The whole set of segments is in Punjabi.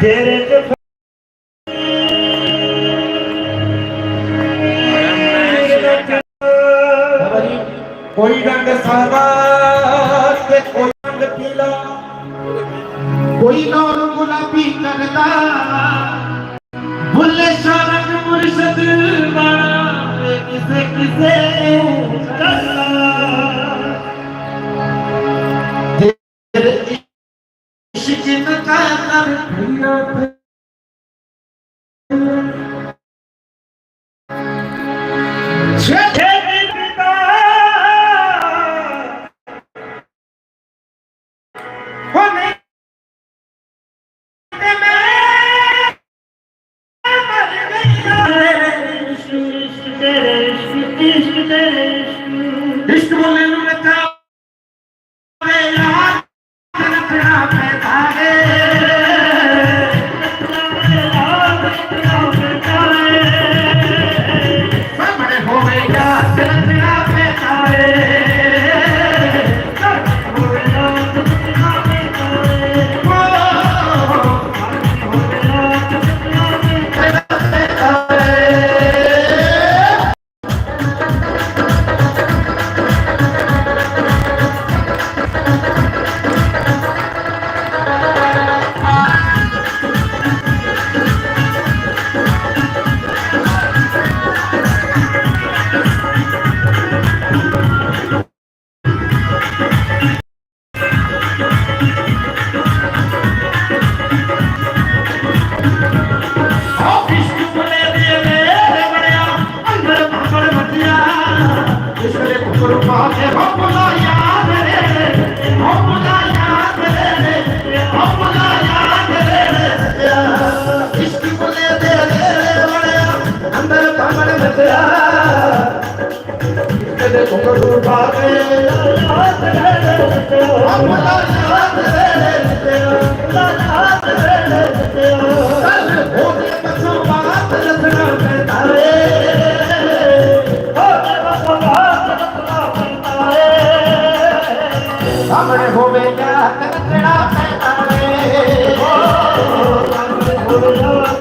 ਤੇਰੇ ਤੇ ਕੋਈ ਰੰਗ ਸਾਦਾ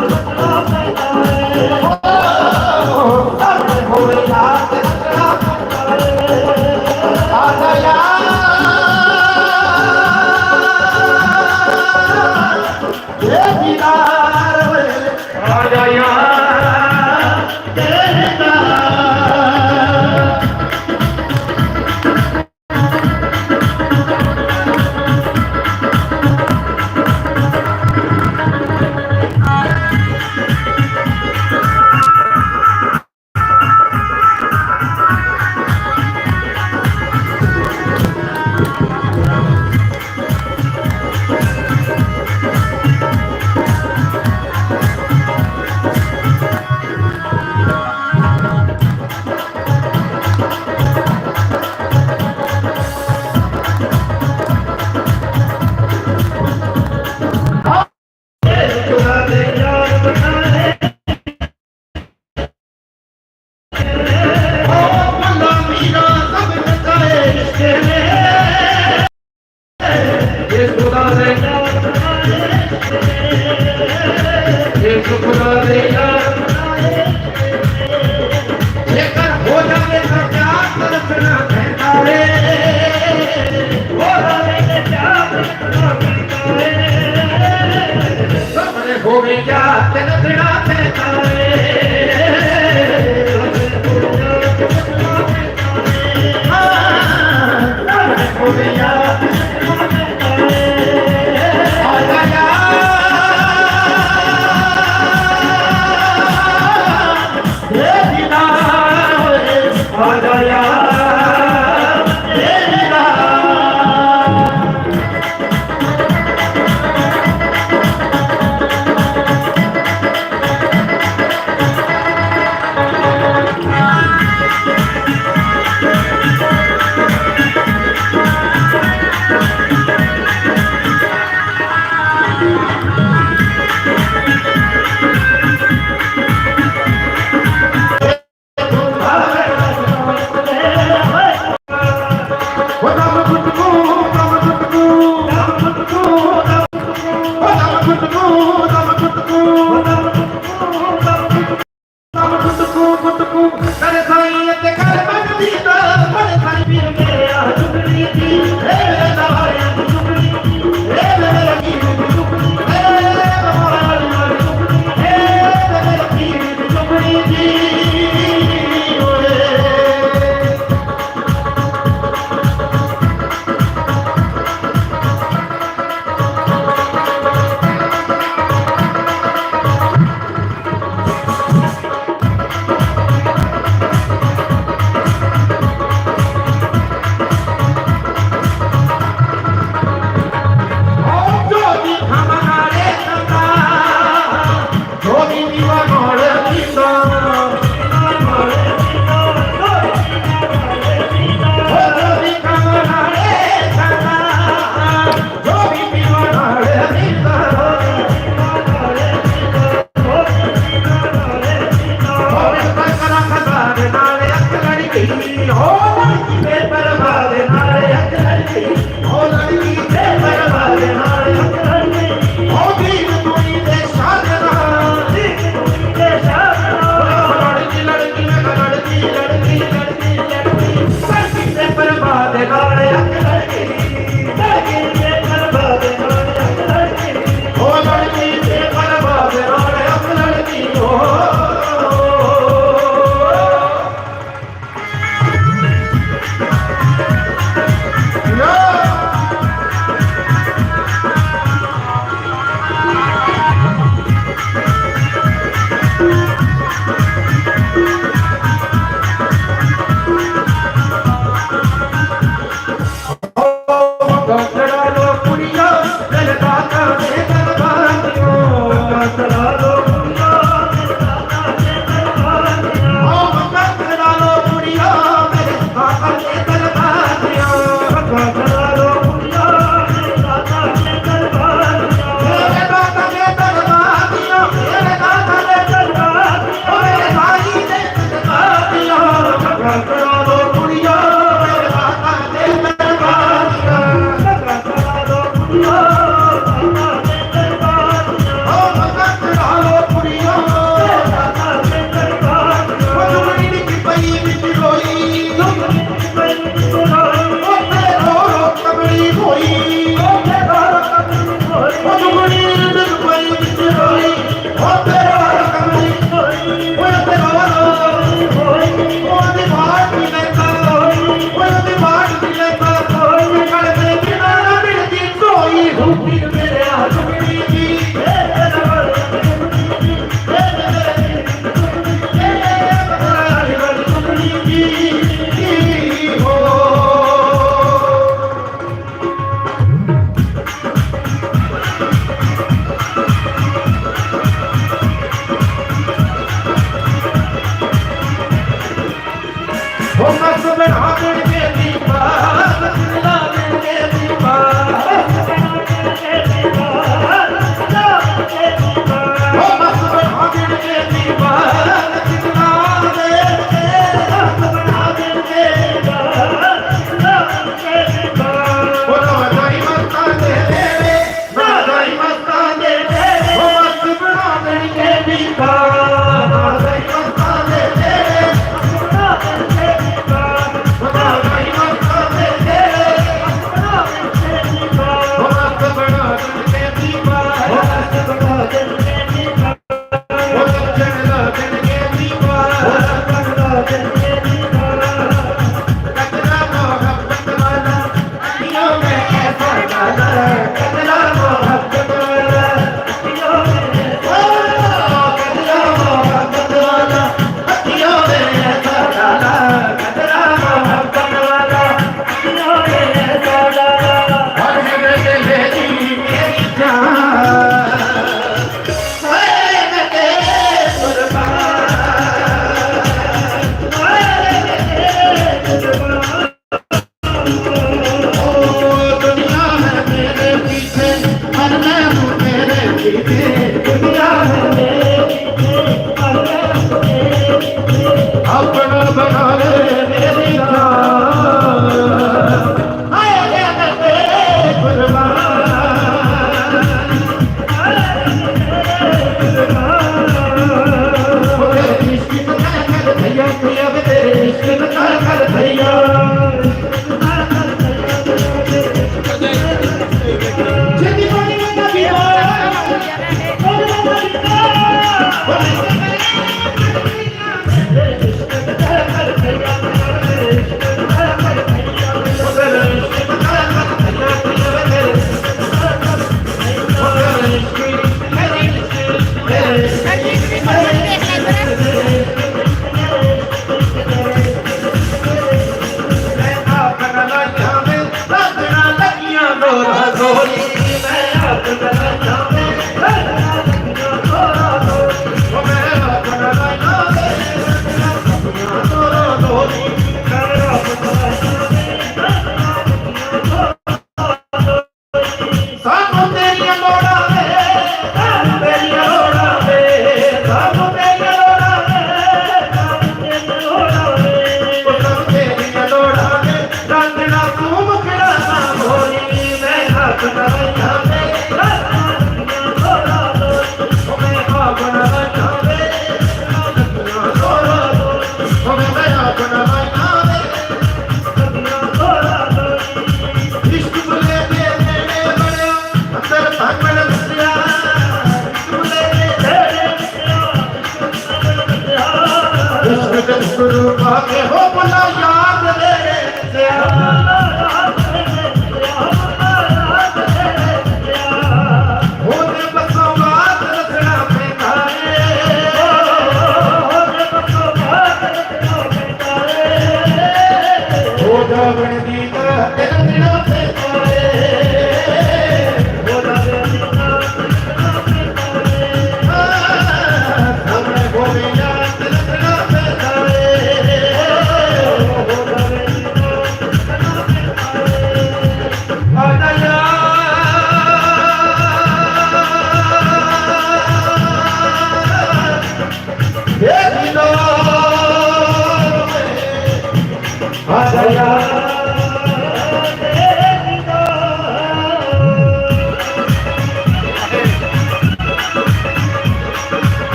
Oh,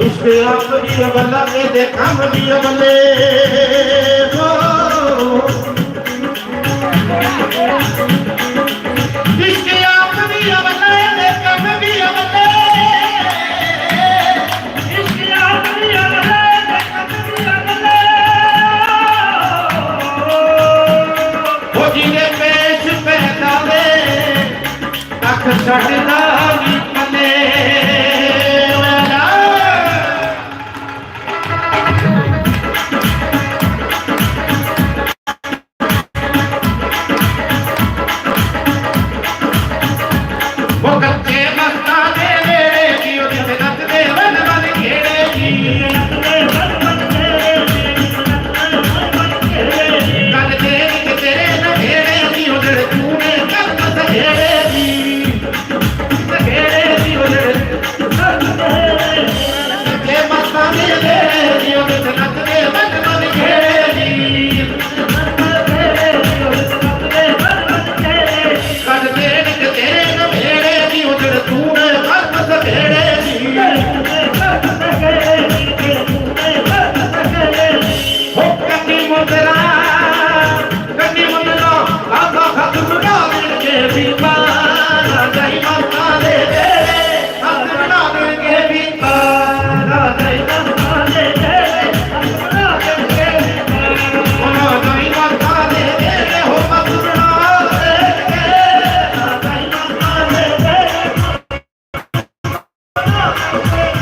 ਇਸ਼ਕ ਰੱਬ ਦੀ ਬੱਲਾ ਇਹਦੇ ਕੰਮ ਦੀ ਬੱਲੇ ਇਸ਼ਕ ਆਪ ਦੀ ਬੱਲਾ ਇਹਦੇ ਕੰਮ ਦੀ ਬੱਲੇ ਇਸ਼ਕ ਆਪ ਦੀ ਬੱਲਾ ਇਹਦੇ ਕੰਮ ਦੀ ਬੱਲੇ ਉਹ ਜਿਹਨੇ ਪੇਸ਼ ਪਹਿਨਾਵੇ ਤੱਕ ਛੱਡਦਾ Vamos,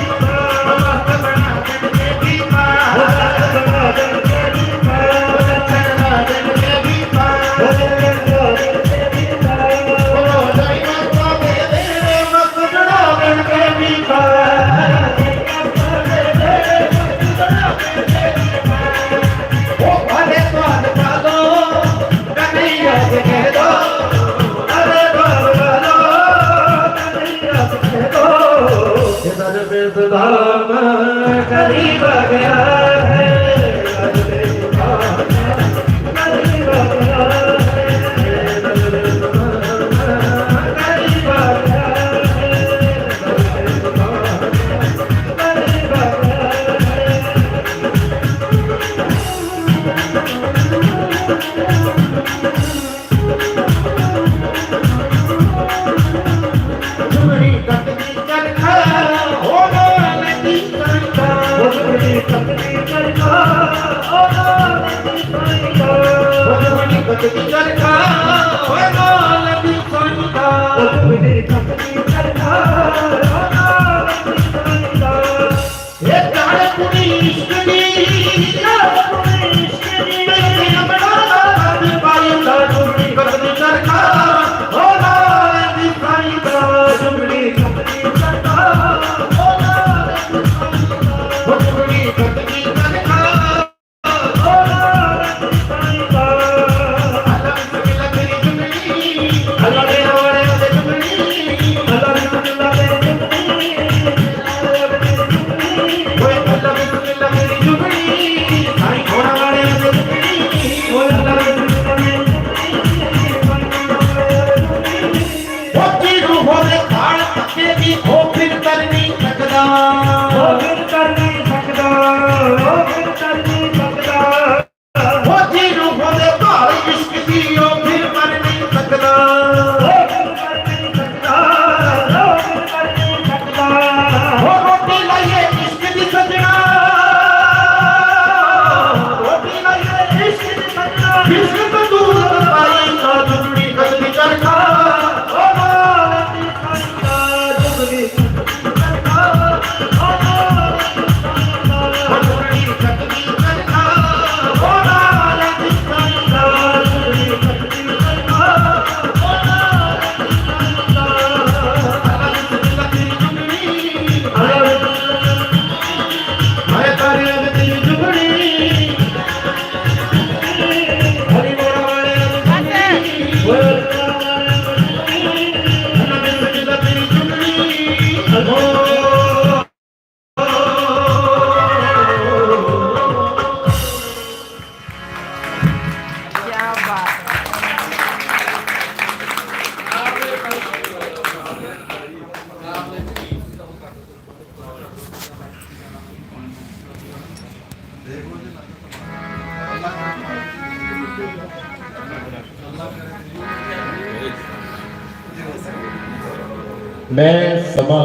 ਮੈਂ ਸਮਾਂ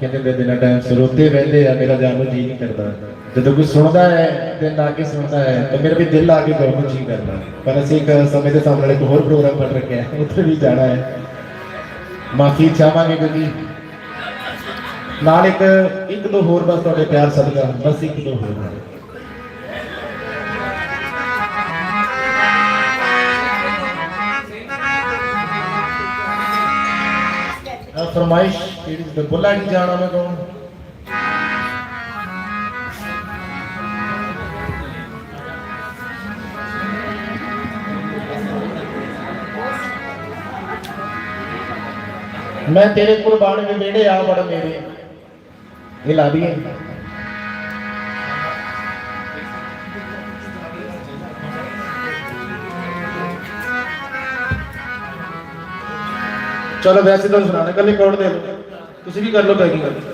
ਕਹਿੰਦੇ ਬੇਬੇ ਨਾਲ ਟਾਈਮ ਸਰੋਤੇ ਵਹਿੰਦੇ ਆ, ਮੇਰਾ ਜਾਨ ਜੀ ਨਹੀਂ ਕਰਦਾ। ਜਦੋਂ ਕੋਈ ਸੁਣਦਾ ਹੈ ਤੇ ਨਾ ਕੇ ਸੁਣਦਾ ਹੈ, ਤਾਂ ਮੇਰਾ ਵੀ ਦਿਲ ਆ ਕੇ ਗਰਮ ਜੀ ਕਰਦਾ। ਪਰ ਅਸੀਂ ਇੱਕ ਸਮੇਂ ਦੇ ਸਾਹਮਣੇ ਇੱਕ ਹੋਰ ਪ੍ਰੋਗਰਾਮ ਕਰ ਰੱਖਿਆ ਹੈ, ਉੱਥੇ ਵੀ ਜਾਣਾ ਹੈ। ਮਾਫੀ ਚਾਹਾਂਗੇ ਕਿਉਂਕਿ ਨਾਲ ਇੱਕ ਇੱਕ ਦੋ ਹੋਰ ਬਸ ਤੁਹਾਡੇ ਪਿਆਰ ਸਦਕਾ, ਬਸ ਇੱਕ ਦੋ ਹੋਰ فرمائش بلینڈ جانا میں کون میں تیرے قربان میں بیڑے آ بڑ میرے۔ ہلا دیے۔ ਚਲੋ ਵੈਸੇ ਤੁਹਾਨੂੰ ਸੁਣਾਣਾ ਕੱਲੇ ਕੌੜ ਦੇ ਲਓ ਤੁਸੀਂ ਵੀ ਕਰ ਲਓ ਪੈਕਿੰਗ।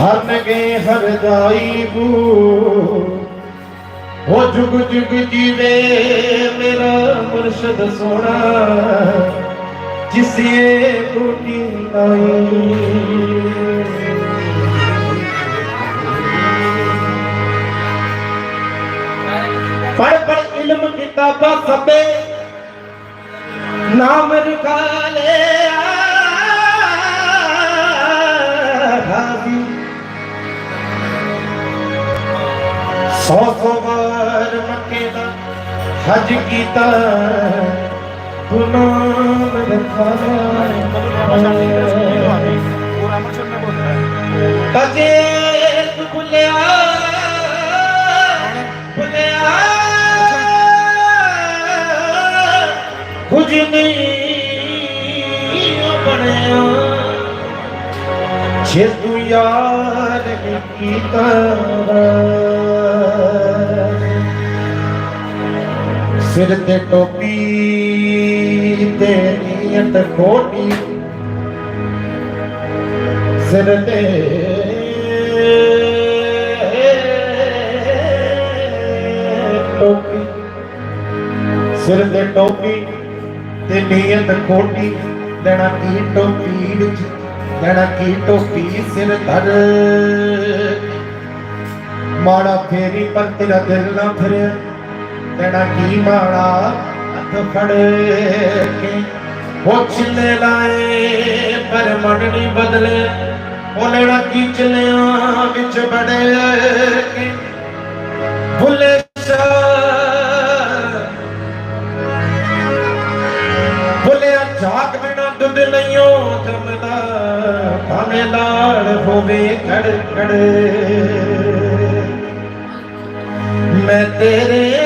ہرن گئے ہر دائی بو وہ جگ جگ جیوے میرا مرشد سونا۔ جسے بوٹی آئی پڑھ پڑھ علم کتابہ سبے نام رکھا ਸੌ ਸੌ ਵਾਰ ਮੱਕੇ ਦਾ ਹਜ ਕੀਤਾ ਤੂੰ ਨਾਮ ਰਖਾ। ਭੁੱਲਿਆ ਭੁੱਲਿਆ। ਕੁਝ ਨਹੀਂ ਬਣਿਆ। ਜੇ ਤੂੰ ਯਾਰ ਕੀਤਾ ਸਿਰ ਤੇ ਟੋਪੀ, ਤੇ ਨੀਅਤ ਖੋਟੀ ਸਿਰ ਤੇ ਟੋਪੀ, ਸਿਰ ਤੇ ਟੋਪੀ, ਤੇ ਨੀਅਤ ਕੋਟੀ। ਲੈਣਾ ਕੀ ਟੋਪੀ ਵਿੱਚ, ਲੈਣਾ ਕੀ ਟੋਪੀ ਸਿਰ ਧਰ। ਮਾੜਾ ਫੇਰੀ ਪਰ ਤੇਰਾ ਦਿਲ ਨਾ ਫਿਰਿਆ ਲੈਣਾ ਕੀ ਮਾੜਾ? ਹੱਥ ਫੜ ਕੇ। ਉਹ ਛਿੱਲੇ ਲਾਏ, ਪਰ ਮਨ ਨਹੀਂ ਬਦਲੇ। ਉਹ ਲੈਣਾ ਕੀ ਚਲਿਆ ਵਿੱਚ ਬੜੇ ਕੇ। ਭੁੱਲੇ ਭੁੱਲਿਆ ਝਾਕ ਬਿਨਾ ਦੁੱਧ ਨਹੀਂਓ ਜਮਦਾ ਭਾਵੇਂ ਲਾਲ ਹੋਵੇ ਖੜ ਖੜ ਮੈਂ ਤੇਰੇ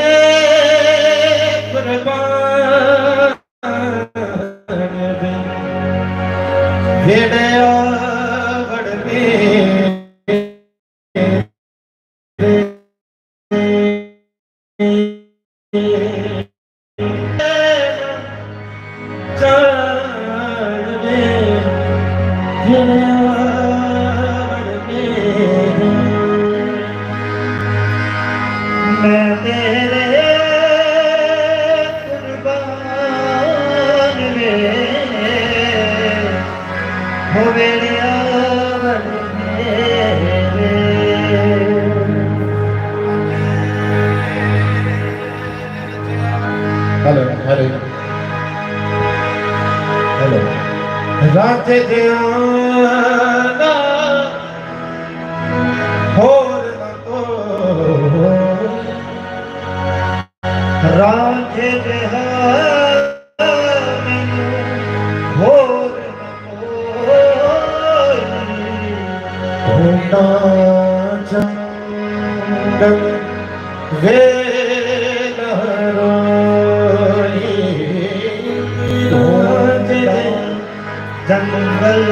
جنگل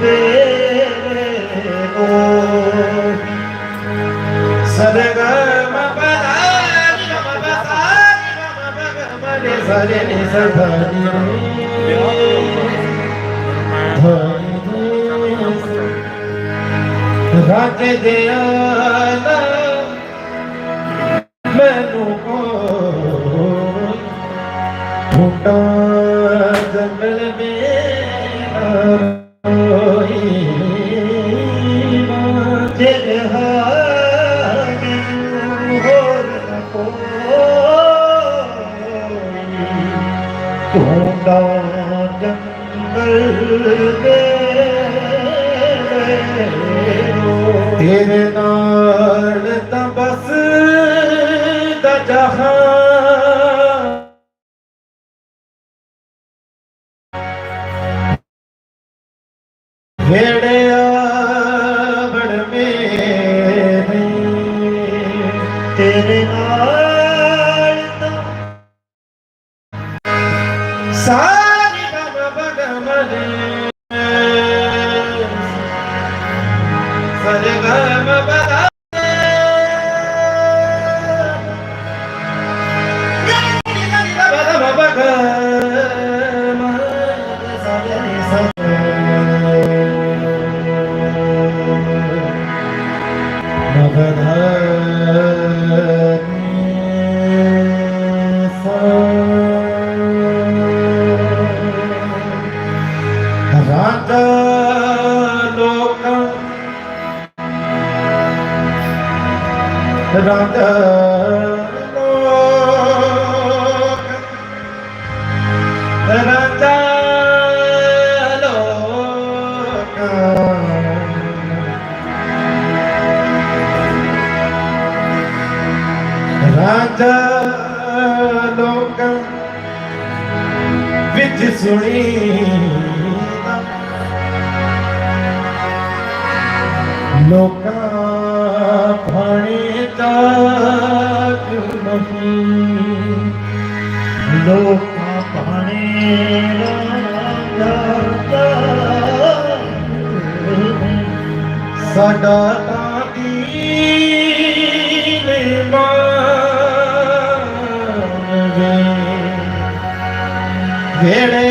دے او سرگا مبدا شمبدا شمبدا سارے نسدھانی رات دیا مینو کو ٹھوٹا جنگل میں ਤੇਰੇ ਨਾਲ ਤਾਂ ਬਸ ਦਾ ਜਹਾਂ राधा ਸਾਡਾ ਤਾਂ ਦੀਨ ਮਾਵੇ ਵੇੜਿਆ